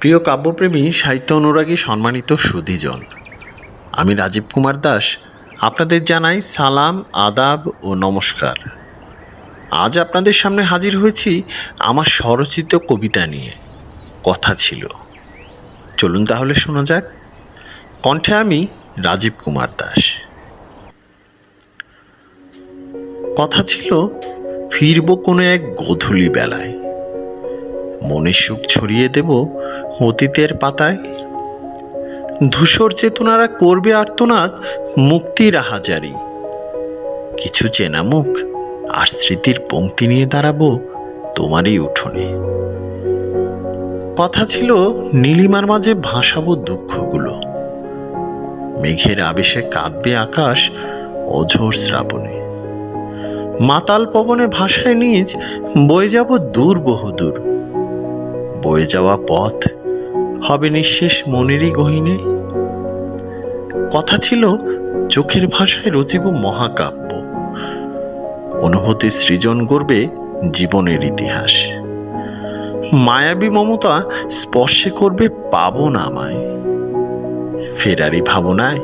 প্রিয় কাব্যপ্রেমী সাহিত্য অনুরাগী সম্মানিত সুধীজন, আমি রাজীব কুমার দাস, আপনাদের জানাই সালাম, আদাব ও নমস্কার। আজ আপনাদের সামনে হাজির হয়েছি আমার স্বরচিত কবিতা নিয়ে। কথা ছিল। চলুন তাহলে শোনা যাক। কণ্ঠে আমি রাজীব কুমার দাস। কথা ছিল, ফিরব কোনো এক গোধূলি বেলায়। মনের সুখ ছড়িয়ে দেব অতীতের পাতায়? ধূসর চেতনারা করবে আর্তনাদ, মুক্তির আহাজারি। কিছু চেনা মুখ, আর স্মৃতির পংক্তি নিয়ে দাঁড়াবো তোমারই উঠোনে। কথা ছিল নীলিমার মাঝে ভাসাবো দুঃখগুলো। মেঘের আবেশে কাঁদবে আকাশ অঝোর শ্রাবণে। মাতাল পবনে ভাষায় নিজ, বয়ে যাব দূর বহুদূর। বয়ে যাওয়া পথ। হবে নিঃশেষ মনেরই গহিনে। কথা ছিল চোখের ভাষায় রচিব মহাকাব্য। অনুভূতি সৃজন করবে জীবনের ইতিহাস। মায়াবী মমতা স্পর্শে করবে পাবন আমায় ফেরারি ভাবনায়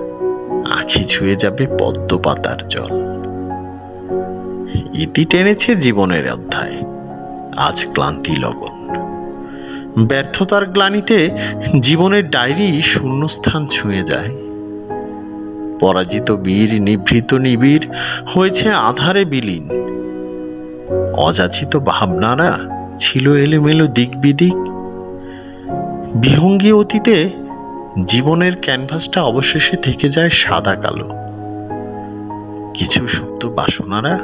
আখি ছুঁয়ে যাবে পদ্ম পাতার জল। ইতি টেনেছে জীবনের অধ্যায়। আজ ক্লান্তি লগন। ব্যর্থতার গ্লানিতে জীবনের ডায়েরি শূন্যস্থান ছুঁয়ে যায়। পরাজিত বীর, নিভৃত নিবিড় হয়েছে আধারে বিলীন। অযাচিত ভাবনারা ছিল এলোমেলো দিক বিদিক বিহঙ্গী অতীতে জীবনের ক্যানভাসটা অবশেষে থেকে যায় সাদা কালো। কিছু সুপ্ত বাসনারা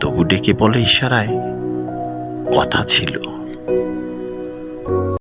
তবু ডেকে বলে ইশারায়, কথা ছিল।